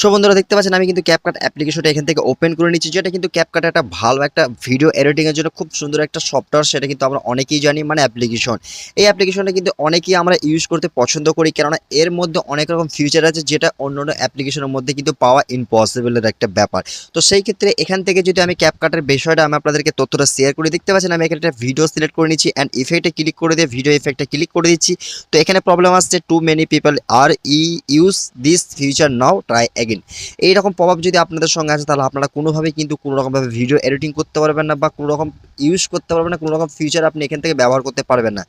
So বন্ধুরা, দেখতে পাচ্ছেন, আমি কিন্তু ক্যাপকাট অ্যাপ্লিকেশনটা এখান থেকে ওপেন করে নিচ্ছি। যেটা কিন্তু ক্যাপকাট একটা ভালো একটা ভিডিও এডিটিংয়ের জন্য খুব সুন্দর একটা সফটওয়্যার সেটা কিন্তু আমরা অনেকেই জানি মানে অ্যাপ্লিকেশন এই অ্যাপ্লিকেশনটা কিন্তু অনেকেই আমরা ইউজ করতে পছন্দ করি, কেননা এর মধ্যে অনেক রকম ফিউচার আছে, যেটা অন্য অন্য অ্যাপ্লিকেশনের মধ্যে কিন্তু পাওয়া ইম্পসিবলের একটা ব্যাপার। তো সেই ক্ষেত্রে এখান থেকে যদি আমি ক্যাপকাটের বিষয়টা, আমি আপনাদেরকে তথ্যটা শেয়ার করে, দেখতে পাচ্ছেন, আমি এখানে একটা ভিডিও সিলেক্ট করে নিচ্ছি অ্যান্ড ইফেক্টে ক্লিক করে দিয়ে ভিডিও ইফেক্টে ক্লিক করে দিচ্ছি। তো এখানে প্রবলেম আসছে too many people R E use this feature now try again এইরকম প্রভাব যদি আপনাদের সঙ্গে আছে, তাহলে আপনারা কোনোভাবেই কিন্তু কোনো রকমভাবে ভিডিও এডিটিং করতে পারবেন না বা কোনো রকম ইউজ করতে পারবেন না কোনো রকম ফিউচার আপনি এখান থেকে ব্যবহার করতে পারবেন না।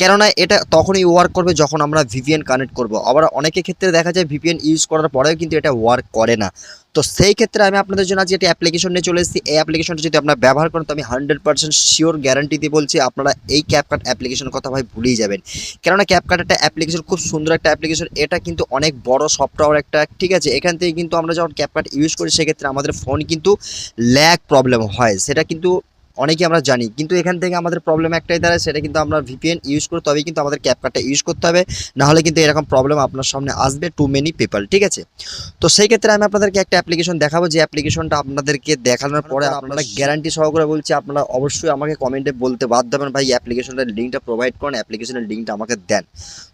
কেননা এটা তখনই ওয়ার্ক করবে যখন আমরা ভিপিএন কানেক্ট করব। আবার অনেকের ক্ষেত্রে দেখা যায় ভিপিএন ইউজ করার পরেও কিন্তু এটা ওয়ার্ক করে না। তো সেই ক্ষেত্রে আমি আপনাদের জন্য আজকে একটা অ্যাপ্লিকেশন নিয়ে চলে এসেছি। এই অ্যাপ্লিকেশনটা যদি আপনারা ব্যবহার করেন, তো আমি হান্ড্রেড পার্সেন্ট শিওর গ্যারান্টি দিয়ে বলছি, আপনারা এই ক্যাপকাট অ্যাপ্লিকেশনের কথা ভাই ভুলেই যাবেন। কেননা ক্যাপকাট একটা অ্যাপ্লিকেশন খুব সুন্দর একটা অ্যাপ্লিকেশন এটা কিন্তু অনেক বড় সফটওয়্যার একটা, ঠিক আছে? এখান থেকে কিন্তু আমরা যখন ক্যাপকাট ইউজ করি, সেক্ষেত্রে আমাদের ফোন কিন্তু ল্যাগ প্রবলেম হয়। সেটা কিন্তু অনেকেই আমরা জানি। কিন্তু এখান থেকে আমাদের প্রবলেম একটাই দাঁড়ায়, সেটা কিন্তু আমরা ভিপিএন ইউজ করি, তবেই কিন্তু আমাদের ক্যাপকাটটা ইউজ করতে হবে। নাহলে কিন্তু এরকম প্রবলেম আপনার সামনে আসবে টু মেনি পিপল ঠিক আছে? তো সেই ক্ষেত্রে আমি আপনাদেরকে একটা অ্যাপ্লিকেশন দেখাবো, যে অ্যাপ্লিকেশনটা আপনাদেরকে দেখানোর পরে আপনারা গ্যারান্টি সহকারে বলছি, আপনারা অবশ্যই আমাকে কমেন্টে বলতে বাধ্য হবেন, ভাই অ্যাপ্লিকেশনের লিঙ্কটা প্রোভাইড করেন অ্যাপ্লিকেশনের লিঙ্কটা আমাকে দেন।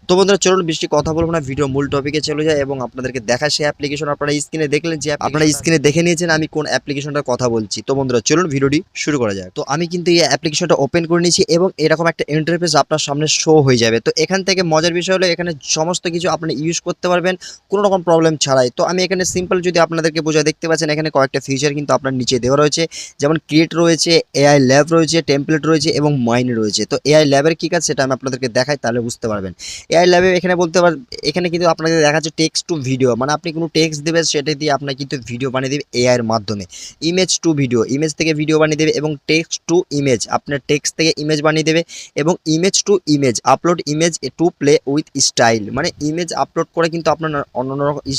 তো বন্ধুরা, চলুন বৃষ্টি কথা বলব না ভিডিও মূল টপিকে চলে যায় এবং আপনাদেরকে দেখা সেই অ্যাপ্লিকেশন আপনারা স্ক্রিনে দেখলেন যে আপনারা স্ক্রিনে দেখে নিয়েছেন আমি কোন অ্যাপ্লিকেশনটার কথা বলছি। তো বন্ধুরা, চলুন ভিডিওটি শুরু করা যায় তো আমি কিন্তু এই অ্যাপ্লিকেশনটা ওপেন করে নিয়েছি এবং এরকম একটা ইন্টারফেস আপনার সামনে শো হয়ে যাবে। তো এখান থেকে মজার বিষয় হলো এখানে সমস্ত কিছু আপনি ইউজ করতে পারবেন, কোনো রকম প্রবলেম ছাড়াই। তো আমি এখানে সিম্পল যদি আপনাদেরকে বোঝা দেখতে পাচ্ছেন এখানে কয়েকটা ফিচার কিন্তু আপনার নিচে দেওয়া রয়েছে। যেমন ক্রিয়েট রয়েছে এআই ল্যাব রয়েছে টেমপ্লেট রয়েছে এবং মাইন রয়েছে। তো এআই ল্যাবের কী কাজ সেটা আমি আপনাদেরকে দেখাই, তাহলে বুঝতে পারবেন। এআই ল্যাবে এখানে বলতে পার, এখানে কিন্তু আপনাদের দেখাচ্ছে টেক্সট টু ভিডিও মানে আপনি কোনো টেক্সট দেবেন সেটা দিয়ে আপনার কিন্তু ভিডিও বানিয়ে দেবে এআইয়ের মাধ্যমে। ইমেজ টু ভিডিও ইমেজ থেকে ভিডিও বানিয়ে দেবে এবং টেক্সট টু ইমেজ আপনার টেক্সট থেকে ইমেজ বানিয়ে দেবে এবং image to image upload image to play with style মানে ইমেজ আপলোড করে কিন্তু আপনার অন্য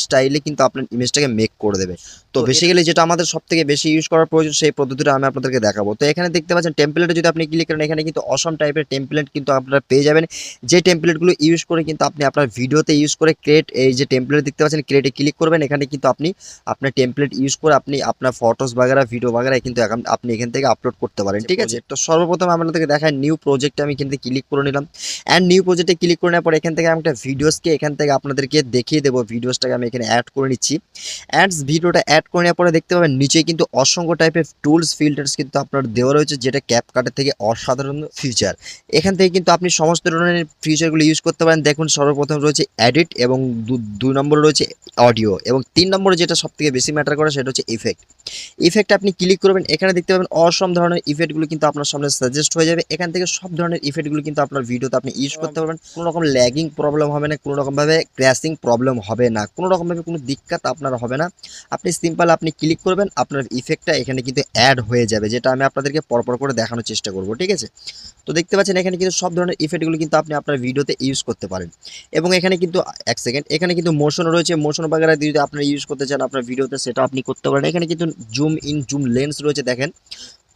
স্টাইলে কিন্তু আপনার ইমেজটাকে মেক করে দেবে। তো বেসিক্যালি যেটা আমাদের সব থেকে বেশি ইউজ করার প্রয়োজন সেই পদ্ধতিটা আমি আপনাদেরকে দেখাবো। তো এখানে দেখতে পাচ্ছেন টেমপ্লেটে যদি আপনি ক্লিক করেন এখানে কিন্তু অসম টাইপের টেমপ্লেট কিন্তু আপনারা পেয়ে যাবেন। যে টেমপ্লেটগুলো ইউজ করে কিন্তু আপনি আপনার ভিডিওতে ইউজ করে ক্রিয়েট এই যে টেমপ্লেট দেখতে পাচ্ছেন ক্রিয়েটে ক্লিক করবেন। এখানে কিন্তু আপনি আপনার টেমপ্লেট ইউজ করে আপনি আপনার ফটোস বাগেরা ভিডিও বাগেরা কিন্তু এখন- আপনি এখান থেকে আপলোড করতে পারেন ঠিক আছে? তো সর্বপ্রথম আপনাদেরকে দেখায় নিউ প্রজেক্টে আমি কিন্তু ক্লিক করে নিলাম। অ্যান্ড নিউ প্রজেক্টে ক্লিক করে নেওয়ার পর এখান থেকে আমি একটা ভিডিওসকে এখান থেকে আপনাদেরকে দেখিয়ে দেবো। ভিডিওসটাকে আমি এখানে অ্যাড করে নিচ্ছি। অ্যাডস ভিডিওটা অ্যাড করে নেওয়ার পরে দেখতে পাবেন নিচে কিন্তু অসংখ্য টাইপের টুলস ফিল্টার্স কিন্তু আপনার দেওয়া রয়েছে যেটা ক্যাপকাটের থেকে অসাধারণ ফিচার এখান থেকে কিন্তু আপনি সমস্ত ধরনের ফিচারগুলো ইউজ করতে পারেন। দেখুন সর্বপ্রথম রয়েছে এডিট এবং দুই নম্বরে রয়েছে অডিও এবং তিন নম্বরে যেটা সবথেকে বেশি ম্যাটার করে সেটা হচ্ছে ইফেক্ট ইফেক্ট আপনি ক্লিক করবেন এখানে দেখতে পাবেন অসম ধরনের ইফেক্টগুলো কিন্তু আপনার সামনে সাজেস্ট হয়ে যাবে। এখান থেকে সব ধরনের ইফেক্টগুলো কিন্তু আপনার ভিডিওতে আপনি ইউজ করতে পারবেন। কোনো রকম ল্যাগিং প্রবলেম হবে না কোনো রকমভাবে ক্র্যাশিং প্রবলেম হবে না। কোনো রকমভাবে কোনো দিক্কত আপনার হবে না। আপনি সিম্পল আপনি ক্লিক করবেন, আপনার ইফেক্টটা এখানে কিন্তু অ্যাড হয়ে যাবে, যেটা আমি আপনাদেরকে পরপর করে দেখানোর চেষ্টা করব, ঠিক আছে? তো দেখতে পাচ্ছেন এখানে কিন্তু সব ধরনের ইফেক্টগুলো কিন্তু আপনি আপনার ভিডিওতে ইউজ করতে পারেন। এবং এখানে কিন্তু, এক সেকেন্ড এখানে কিন্তু মোশন রয়েছে মোশন বাগেরা যদি আপনারা ইউজ করতে চান আপনার ভিডিওতে সেটা আপনি করতে পারেন। এখানে কিন্তু জুম ইন জুম লেন্স রয়েছে, দেখেন।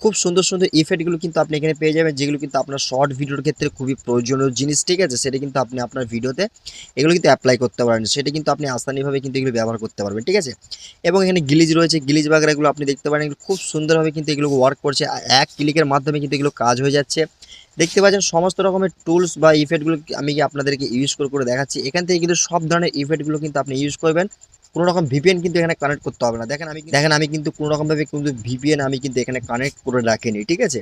খুব সুন্দর সুন্দর ইফেক্টগুলো কিন্তু আপনি এখানে পেয়ে যাবেন, যেগুলো কিন্তু আপনার শর্ট ভিডিওর ক্ষেত্রে খুবই প্রয়োজনীয় জিনিস, ঠিক আছে? সেটা কিন্তু আপনি আপনার ভিডিওতে এগুলো কিন্তু অ্যাপ্লাই করতে পারেন। সেটা কিন্তু আপনি আসানিভাবে কিন্তু এগুলো ব্যবহার করতে পারবেন, ঠিক আছে? এবং এখানে গিলিজ রয়েছে গিলিজ বাগেরাগুলো আপনি দেখতে পারেন খুব সুন্দরভাবে কিন্তু এগুলো ওয়ার্ক করছে। এক ক্লিকের মাধ্যমে কিন্তু এগুলো কাজ হয়ে যাচ্ছে। দেখতে পাচ্ছেন সমস্ত রকমের টুলস বা ইফেক্টগুলো আমি আপনাদেরকে ইউজ করে করে দেখাচ্ছি। এখান থেকে কিন্তু সব ধরনের ইফেক্টগুলো কিন্তু আপনি ইউজ করবেন। কোনো রকম ভিপিএন কিন্তু এখানে কানেক্ট করতে হবে না। দেখেন আমি দেখেন আমি কিন্তু কোনো রকমভাবে কিন্তু ভিপিএন আমি কিন্তু এখানে কানেক্ট করে রাখিনি, ঠিক আছে?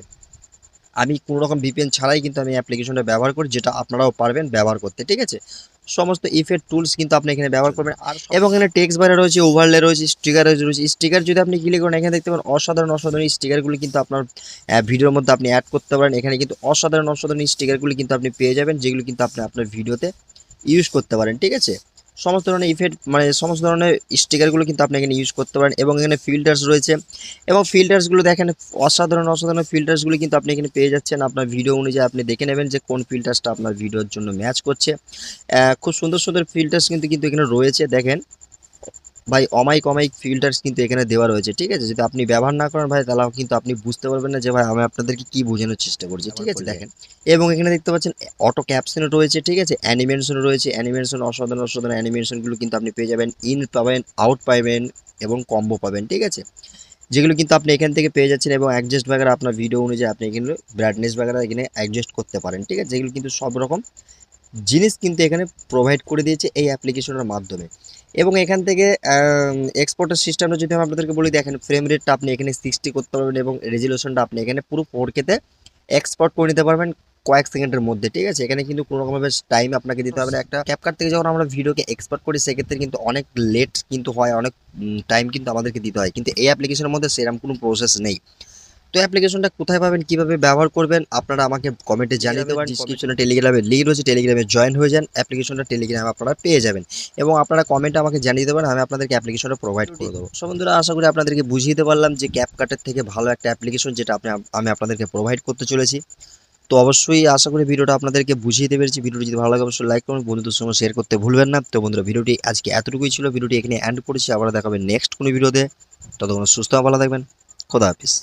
আমি কোনো রকম ভিপিএন ছাড়াই কিন্তু আমি অ্যাপ্লিকেশনটা ব্যবহার করি, যেটা আপনারাও পারবেন ব্যবহার করতে, ঠিক আছে? সমস্ত ইফেক্ট টুলস কিন্তু আপনি এখানে ব্যবহার করবেন। আর এবং এখানে টেক্সট বারে রয়েছে ওভারলে রয়েছে স্টিকার রয়েছে স্টিকার যদি আপনি ক্লিক করেন, এখানে দেখতে পাবেন অসাধারণ অসাধারণ স্টিকারগুলি কিন্তু আপনার ভিডিওর মধ্যে আপনি অ্যাড করতে পারেন। এখানে কিন্তু অসাধারণ অসাধারণ স্টিকারগুলি কিন্তু আপনি পেয়ে যাবেন, যেগুলো কিন্তু আপনি আপনার ভিডিওতে ইউজ করতে পারেন, ঠিক আছে? সমস্ত ধরনের ইফেক্ট মানে সমস্ত ধরনের স্টিকারগুলো কিন্তু আপনি এখানে ইউজ করতে পারেন এবং এখানে ফিল্টার্স রয়েছে। এবং ফিল্টার্সগুলো দেখেন, অসাধারণ অসাধারণ ফিল্টার্সগুলো কিন্তু আপনি এখানে পেয়ে যাচ্ছেন। আপনার ভিডিও অনুযায়ী আপনি দেখে নেবেন যে কোন ফিল্টার্সটা আপনার ভিডিওর জন্য ম্যাচ করছে। খুব সুন্দর সুন্দর ফিল্টার্স কিন্তু কিন্তু এখানে রয়েছে। দেখেন ভাই অমাইক অমাইক ফিল্টার্স কিন্তু এখানে দেওয়া রয়েছে, ঠিক আছে? যদি আপনি ব্যবহার না করেন ভাই, তাহলে কিন্তু আপনি বুঝতে পারবেন না যে ভাই, আমি আপনাদেরকে কী বোঝানোর চেষ্টা করছি, ঠিক আছে? দেখেন, এবং এখানে দেখতে পাচ্ছেন অটো ক্যাপশন রয়েছে, ঠিক আছে? অ্যানিমেশন রয়েছে অ্যানিমেশন অসাধারণ অসাধারণ অ্যানিমেশনগুলো কিন্তু আপনি পেয়ে যাবেন ইন পাবেন আউট পাবেন, এবং কম্বো পাবেন, ঠিক আছে? যেগুলো কিন্তু আপনি এখান থেকে পেয়ে যাচ্ছেন, এবং অ্যাডজাস্ট বাগারা আপনার ভিডিও অনুযায়ী আপনি এখানে ব্রাইটনেস বাগারা এখানে অ্যাডজাস্ট করতে পারেন, ঠিক আছে? যেগুলো কিন্তু সব রকম জিনিস কিন্তু এখানে প্রোভাইড করে দিয়েছে এই অ্যাপ্লিকেশনের মাধ্যমে। এবং এখান থেকে এক্সপোর্টের সিস্টেমটা যদি আমি আপনাদেরকে বলি, দেখেন ফ্রেম রেটটা আপনি এখানে সিক্সটি করতে পারবেন এবং রেজলিউশনটা আপনি এখানে পুরো ফোর কেতে এক্সপোর্ট করে নিতে পারবেন কয়েক সেকেন্ডের মধ্যে, ঠিক আছে? এখানে কিন্তু কোনো রকমের টাইম আপনাকে দিতে হবে না। একটা ক্যাপকাট থেকে যখন আমরা ভিডিওকে এক্সপোর্ট করি, সেক্ষেত্রে কিন্তু অনেক লেট কিন্তু হয়, অনেক টাইম কিন্তু আমাদেরকে দিতে হয়। কিন্তু এই অ্যাপ্লিকেশনের মধ্যে সেরকম কোনো প্রসেস নেই। তো অ্যাপ্লিকেশনটা কোথায় পাবেন কীভাবে ব্যবহার করবেন আপনারা আমাকে কমেন্টে জানিয়ে দেবেন। ডিসক্রিপশনে টেলিগ্রামে লিঙ্ক রয়েছে টেলিগ্রামে জয়েন হয়ে যান অ্যাপ্লিকেশনটা টেলিগ্রামে আপনারা পেয়ে যাবেন। এবং আপনারা কমেন্টে আমাকে জানিয়ে দেবেন আমি আপনাদেরকে অ্যাপ্লিকেশনটা প্রোভাইড করে দেবো। সো বন্ধুরা আশা করি আপনাদেরকে বুঝিয়ে দিতে পারলাম যে ক্যাপকাটের থেকে ভালো একটা অ্যাপ্লিকেশন যেটা আপনি আমি আপনাদেরকে প্রোভাইড করতে চলেছি। তো অবশ্যই আশা করি ভিডিওটা আপনাদেরকে বুঝিয়ে দিতে পেরেছি। ভিডিওটি যদি ভালো লাগে অবশ্যই লাইক করুন বন্ধুদের সঙ্গে শেয়ার করতে ভুলবেন না। তো বন্ধুরা ভিডিওটি আজকে এতটুকুই ছিল। ভিডিওটি এখানে এন্ড করেছি। আবার দেখাবে নেক্সট কোনো ভিডিওতে। ততক্ষণ সুস্থ ভালো থাকবেন। খোদা হাফিজ।